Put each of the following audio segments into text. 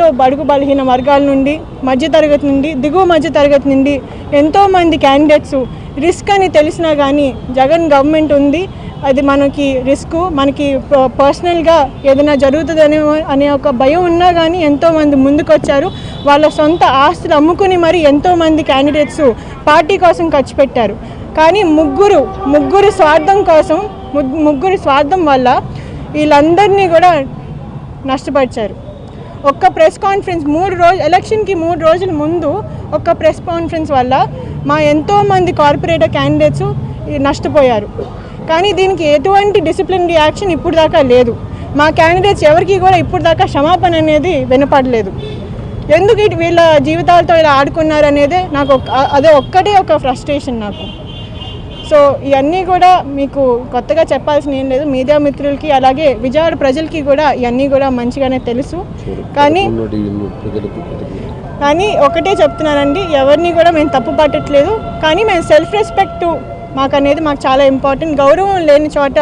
లో బడుగు బలహీన వర్గాల నుండి మధ్యతరగతి నుండి దిగువ మధ్య తరగతి నుండి ఎంతోమంది క్యాండిడేట్స్ రిస్క్ అని తెలిసినా కానీ జగన్ గవర్నమెంట్ ఉంది. అది మనకి రిస్క్ మనకి పర్సనల్గా ఏదైనా జరుగుతుందనే అనే ఒక భయం ఉన్నా కానీ ఎంతోమంది ముందుకొచ్చారు. వాళ్ళ సొంత ఆస్తులు అమ్ముకుని మరి ఎంతోమంది క్యాండిడేట్స్ పార్టీ కోసం ఖర్చు పెట్టారు. కానీ ముగ్గురు ముగ్గురు స్వార్థం కోసం ముగ్గురు స్వార్థం వల్ల వీళ్ళందరినీ కూడా నష్టపరిచారు. ఒక్క ప్రెస్ కాన్ఫరెన్స్ మూడు రోజు ఎలక్షన్కి మూడు రోజుల ముందు ఒక్క ప్రెస్ కాన్ఫరెన్స్ వల్ల మా ఎంతోమంది కార్పొరేటర్ క్యాండిడేట్స్ నష్టపోయారు. కానీ దీనికి ఎటువంటి డిసిప్లిన్ రియాక్షన్ ఇప్పుడు దాకా లేదు. మా క్యాండిడేట్స్ ఎవరికి కూడా ఇప్పుడు దాకా క్షమాపణ అనేది వినపడలేదు. ఎందుకు వీళ్ళ జీవితాలతో ఇలా ఆడుకున్నారనేదే నాకు అదే ఒక్కటే ఒక ఫ్రస్ట్రేషన్ నాకు. సో ఇవన్నీ కూడా మీకు కొత్తగా చెప్పాల్సిన ఏం లేదు. మీడియా మిత్రులకి అలాగే విజయవాడ ప్రజలకి కూడా ఇవన్నీ కూడా మంచిగానే తెలుసు. కానీ కానీ ఒకటే చెప్తున్నానండి ఎవరిని కూడా మేము తప్పు పట్టట్లేదు. కానీ మేము సెల్ఫ్ రెస్పెక్ట్ మాకు అనేది మాకు చాలా ఇంపార్టెంట్ గౌరవం లేని చోట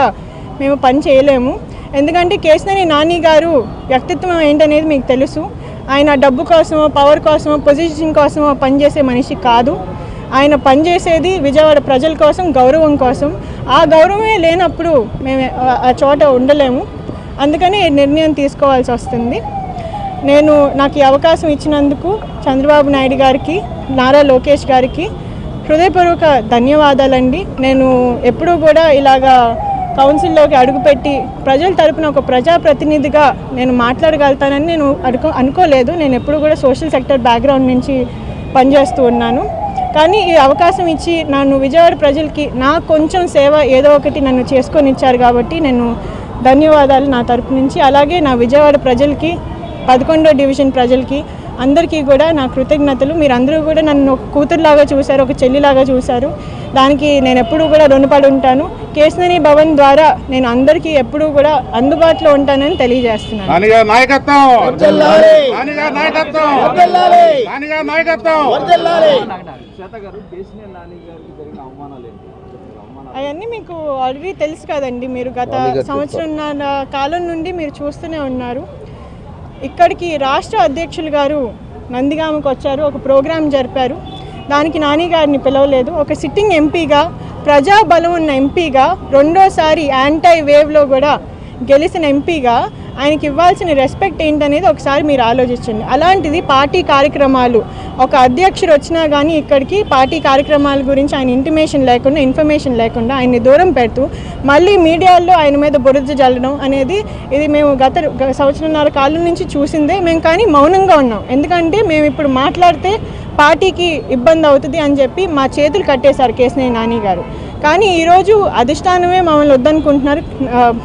మేము పని చేయలేము. ఎందుకంటే కేసినేని నాని గారు వ్యక్తిత్వం ఏంటనేది మీకు తెలుసు. ఆయన డబ్బు కోసమో పవర్ కోసమో పొజిషన్ కోసమో పనిచేసే మనిషి కాదు. ఆయన పనిచేసేది విజయవాడ ప్రజల కోసం గౌరవం కోసం. ఆ గౌరవమే లేనప్పుడు మేము ఆ- చోట ఉండలేము. అందుకని ఈ నిర్ణయం తీసుకోవాల్సి వస్తుంది. నేను నాకు ఈ అవకాశం ఇచ్చినందుకు చంద్రబాబు నాయుడు గారికి నారా లోకేష్ గారికి హృదయపూర్వక ధన్యవాదాలండి. నేను ఎప్పుడూ కూడా ఇలాగా కౌన్సిల్లోకి అడుగుపెట్టి ప్రజల తరపున ఒక ప్రజాప్రతినిధిగా నేను మాట్లాడగలుగుతానని నేను అనుకో అనుకోలేదు. నేను ఎప్పుడు కూడా సోషల్ సెక్టర్ బ్యాక్గ్రౌండ్ నుంచి పనిచేస్తూ ఉన్నాను. కానీ ఈ అవకాశం ఇచ్చి నన్ను విజయవాడ ప్రజలకి నా కొంచెం సేవ ఏదో ఒకటి నన్ను చేసుకొని ఇచ్చారు కాబట్టి నేను ధన్యవాదాలు నా తరపు నుంచి. అలాగే నా విజయవాడ ప్రజలకి పదకొండో డివిజన్ ప్రజలకి అందరికీ కూడా నా కృతజ్ఞతలు. మీరు అందరూ కూడా నన్ను ఒక కూతురులాగా చూశారు ఒక చెల్లిలాగా చూశారు. దానికి నేను ఎప్పుడూ కూడా రుణపడి ఉంటాను. కేశినేని భవన్ ద్వారా నేను అందరికీ ఎప్పుడూ కూడా అందుబాటులో ఉంటానని తెలియజేస్తున్నాను. అవన్నీ మీకు ఆల్రెడీ తెలుసు కదండి. మీరు గత సంవత్సరంన్నర కాలం నుండి మీరు చూస్తూనే ఉన్నారు. ఇక్కడికి రాష్ట్ర అధ్యక్షులు గారు నందిగామకు వచ్చారు ఒక ప్రోగ్రాం జరిపారు. దానికి నాని గారిని పిలవలేదు. ఒక సిట్టింగ్ ఎంపీగా ప్రజాబలం ఉన్న ఎంపీగా రెండోసారి యాంటై వేవ్లో కూడా గెలిచిన ఎంపీగా ఆయనకి ఇవ్వాల్సిన రెస్పెక్ట్ ఏంటనేది ఒకసారి మీరు ఆలోచించండి. అలాంటిది పార్టీ కార్యక్రమాలు ఒక అధ్యక్షుడు వచ్చినా కానీ ఇక్కడికి పార్టీ కార్యక్రమాల గురించి ఆయన ఇంటిమేషన్ లేకుండా ఇన్ఫర్మేషన్ లేకుండా ఆయన్ని దూరం పెడుతూ మళ్ళీ మీడియాలో ఆయన మీద బురద జల్లడం అనేది ఇది మేము గత గ- సంవత్సరంన్నర కాలం నుంచి చూసిందే. మేము కానీ మౌనంగా ఉన్నాం. ఎందుకంటే మేము ఇప్పుడు మాట్లాడితే పార్టీకి ఇబ్బంది అవుతుంది అని చెప్పి మా చేతులు కట్టేశారు కేసినేని నాని గారు. కానీ ఈరోజు అధిష్టానమే మమ్మల్ని వద్దనుకుంటున్నారు.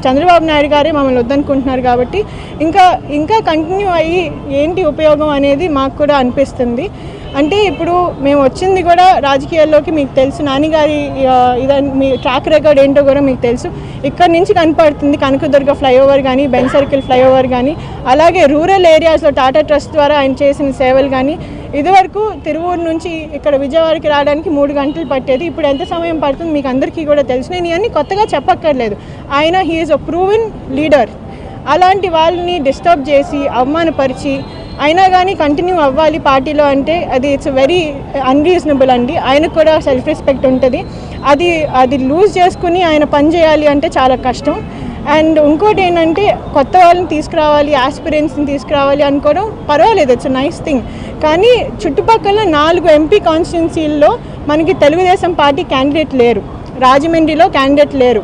చంద్రబాబు నాయుడు గారే మమ్మల్ని వద్దనుకుంటున్నారు కాబట్టి ఇంకా ఇంకా కంటిన్యూ అయ్యి ఏంటి ఉపయోగం అనేది మాకు కూడా అనిపిస్తుంది. అంటే ఇప్పుడు మేము వచ్చింది కూడా రాజకీయాల్లోకి మీకు తెలుసు. నాన్నగారి ఇదని మీ ట్రాక్ రికార్డ్ ఏంటో కూడా మీకు తెలుసు. ఇక్కడ నుంచి కనపడుతుంది కనకదుర్గ ఫ్లైఓవర్ కానీ బెన్ సర్కిల్ ఫ్లైఓవర్ కానీ అలాగే రూరల్ ఏరియాస్లో టాటా ట్రస్ట్ ద్వారా ఆయన చేసిన సేవలు కానీ ఇదివరకు తిరువూరు నుంచి ఇక్కడ విజయవాడకి రావడానికి మూడు గంటలు పట్టేది. ఇప్పుడు ఎంత సమయం పడుతుంది మీకు అందరికీ కూడా తెలుసు. నేను ఇవన్నీ కొత్తగా చెప్పక్కర్లేదు. ఆయన హీఈస్ అ ప్రూవిన్ లీడర్ అలాంటి వాళ్ళని డిస్టర్బ్ చేసి అవమానపరిచి అయినా కానీ కంటిన్యూ అవ్వాలి పార్టీలో అంటే అది ఇట్స్ వెరీ అన్రీజనబుల్ అండి. ఆయనకు కూడా సెల్ఫ్ రెస్పెక్ట్ ఉంటుంది. అది అది లూజ్ చేసుకుని ఆయన పని చేయాలి అంటే చాలా కష్టం. అండ్ ఇంకోటి ఏంటంటే కొత్త వాళ్ళని తీసుకురావాలి ఆస్పిరెంట్స్ని తీసుకురావాలి అనుకోవడం పర్వాలేదు. ఇట్స్ నైస్ థింగ్ కానీ చుట్టుపక్కల నాలుగు ఎంపీ కాన్స్టిట్యున్సీల్లో మనకి తెలుగుదేశం పార్టీ క్యాండిడేట్ లేరు. రాజమండ్రిలో క్యాండిడేట్ లేరు.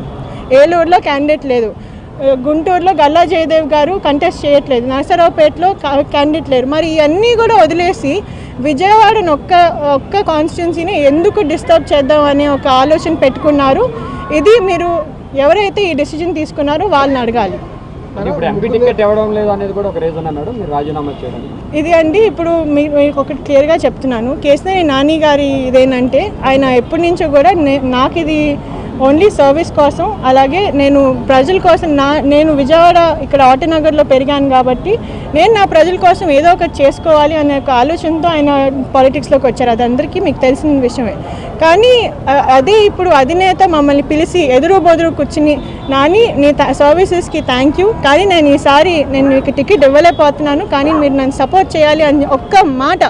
ఏలూరులో క్యాండిడేట్ లేదు. గుంటూరులో గల్లా జయదేవ్ గారు కంటెస్ట్ చేయట్లేదు. నరసరావుపేటలో క్యాండిడేట్ లేరు. మరి ఇవన్నీ కూడా వదిలేసి విజయవాడను ఒక్క ఒక్క కాన్స్టిట్యున్సీని ఎందుకు డిస్టర్బ్ చేద్దాం అనే ఒక ఆలోచన పెట్టుకున్నారు. ఇది మీరు ఎవరైతే ఈ డెసిజన్ తీసుకున్నారో వాళ్ళని అడగాలి. అంటే ఇప్పుడు ఎంపీ టికెట్ ఇవ్వడం లేదు అనేది కూడా ఒక రీజన్ అన్నాడు. మీరు రాజీనామా చేయడానికి ఇది అండి ఇప్పుడు మీకు ఒకటి క్లియర్గా చెప్తున్నాను. కేసినేని నాని గారి ఇదేంటంటే ఆయన ఎప్పటి నుంచో కూడా నే- నాకు ఇది ఓన్లీ సర్వీస్ కోసం అలాగే నేను ప్రజల కోసం నా నేను విజయవాడ ఇక్కడ ఆటనగర్లో పెరిగాను కాబట్టి నేను నా ప్రజల కోసం ఏదో ఒకటి చేసుకోవాలి అనే ఒక ఆలోచనతో ఆయన పాలిటిక్స్లోకి వచ్చారు. అది అందరికీ మీకు తెలిసిన విషయమే. కానీ అదే ఇప్పుడు అధినేత మమ్మల్ని పిలిచి ఎదురు బొదురు కూర్చుని నాని నీ సర్వీసెస్కి థ్యాంక్ యూ కానీ నేను ఈసారి నేను మీకు టికెట్ ఇవ్వలేకపోతున్నాను. కానీ మీరు నన్ను సపోర్ట్ చేయాలి అని ఒక్క మాట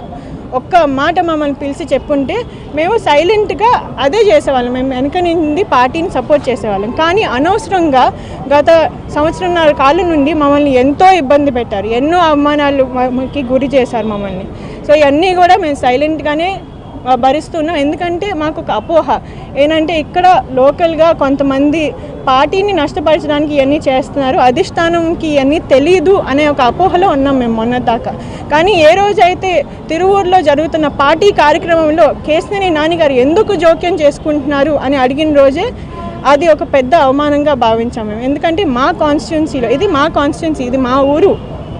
ఒక్క మాట మమ్మల్ని పిలిచి చెప్పుంటే మేము సైలెంట్గా అదే చేసేవాళ్ళం. మేము వెనక నుండి పార్టీని సపోర్ట్ చేసేవాళ్ళం. కానీ అనవసరంగా గత సంవత్సరంన్నర కాలం నుండి మమ్మల్ని ఎంతో ఇబ్బంది పెట్టారు. ఎన్నో అవమానాలు కి గురి చేశారు మమ్మల్ని. సో ఇవన్నీ కూడా మేము సైలెంట్గానే భరిస్తున్నాం. ఎందుకంటే మాకు ఒక అపోహ. ఏంటంటే ఇక్కడ లోకల్గా కొంతమంది పార్టీని నష్టపరచడానికి ఇవన్నీ చేస్తున్నారు. అధిష్టానంకి ఇవన్నీ తెలియదు అనే ఒక అపోహలో ఉన్నాం మేము మొన్న దాకా కానీ ఏ రోజైతే తిరువూరులో జరుగుతున్న పార్టీ కార్యక్రమంలో కేసినేని నానిగారు ఎందుకు జోక్యం చేసుకుంటున్నారు అని అడిగిన రోజే అది ఒక పెద్ద అవమానంగా భావించాం మేము. ఎందుకంటే మా కాన్స్టిట్యున్సీలో ఇది మా కాన్స్టిట్యున్సీ ఇది మా ఊరు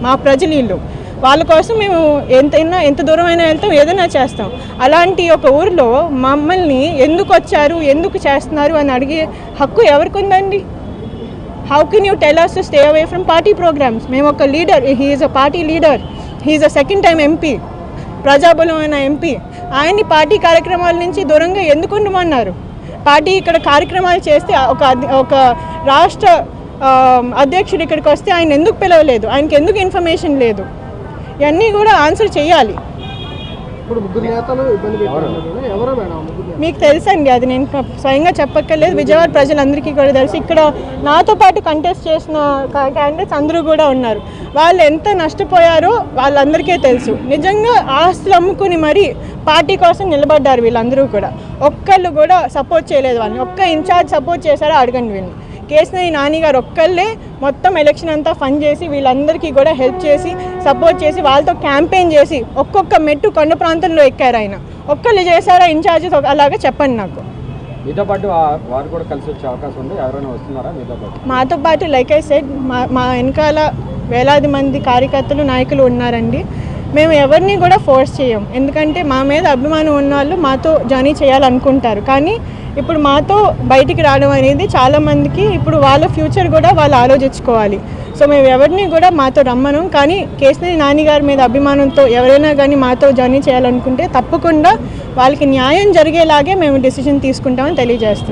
మా ప్రజలు ఇల్లు వాళ్ళ కోసం మేము ఎంతైనా ఎంత దూరమైనా వెళ్తాం ఏదైనా చేస్తాం. అలాంటి ఒక ఊరిలో మమ్మల్ని ఎందుకు వచ్చారు ఎందుకు చేస్తున్నారు అని అడిగే హక్కు ఎవరికి ఉందండి? How can you tell us to stay away from party programmes మేము ఒక leader he's a party leader he's a second time MP ప్రజాబలమైన MP ఆయన్ని పార్టీ కార్యక్రమాల నుంచి దూరంగా ఎందుకు ఉండమన్నారు? పార్టీ ఇక్కడ కార్యక్రమాలు చేస్తే ఒక ఒక రాష్ట్ర అధ్యక్షుడు ఇక్కడికి వస్తే ఆయన ఎందుకు పిలవలేదు? ఆయనకి ఎందుకు ఇన్ఫర్మేషన్ లేదు? ఇవన్నీ కూడా ఆన్సర్ చేయాలి? మీకు తెలుసండి అది నేను స్వయంగా చెప్పక్కర్లేదు. విజయవాడ ప్రజలందరికీ కూడా తెలుసు. ఇక్కడ నాతో పాటు కంటెస్ట్ చేసిన క్యాండిడేట్స్ అందరూ కూడా ఉన్నారు. వాళ్ళు ఎంత నష్టపోయారో వాళ్ళందరికీ తెలుసు. నిజంగా ఆస్తులు అమ్ముకుని మరీ పార్టీ కోసం నిలబడ్డారు వీళ్ళందరూ కూడా. ఒక్కళ్ళు కూడా సపోర్ట్ చేయలేదు వాళ్ళని. ఒక్క ఇన్ఛార్జ్ సపోర్ట్ చేశారో అడగండి వీళ్ళని. కేసినేని నాని గారు ఒక్కళ్ళే మొత్తం ఎలక్షన్ అంతా ఫండ్ చేసి వీళ్ళందరికీ కూడా హెల్ప్ చేసి సపోర్ట్ చేసి వాళ్ళతో క్యాంపెయిన్ చేసి ఒక్కొక్క మెట్టు కొండ ప్రాంతంలో ఎక్కారు ఆయన. ఒక్కళ్ళు చేశారా ఇన్ఛార్జెస్ అలాగా చెప్పండి నాకు. మీతో పాటు వారు కూడా కలిసి వచ్చే అవకాశం ఉంది. ఎవరైనా వస్తున్నారా మీతో పాటు? మాతో పాటు లైక్ ఐ సెడ్ మా మా వెనకాల వేలాది మంది కార్యకర్తలు నాయకులు ఉన్నారండి. మేము ఎవరిని కూడా ఫోర్స్ చేయం. ఎందుకంటే మా మీద అభిమానం ఉన్న వాళ్ళు మాతో జర్నీ చేయాలనుకుంటారు. కానీ ఇప్పుడు మాతో బయటికి రావడం అనేది చాలామందికి ఇప్పుడు వాళ్ళ ఫ్యూచర్ కూడా వాళ్ళు ఆలోచించుకోవాలి. సో మేము ఎవరిని కూడా మాతో రమ్మను కానీ కేసినేని నాని గారి మీద అభిమానంతో ఎవరైనా కానీ మాతో జర్నీ చేయాలనుకుంటే తప్పకుండా వాళ్ళకి న్యాయం జరిగేలాగే మేము డెసిషన్ తీసుకుంటామని తెలియజేస్తాం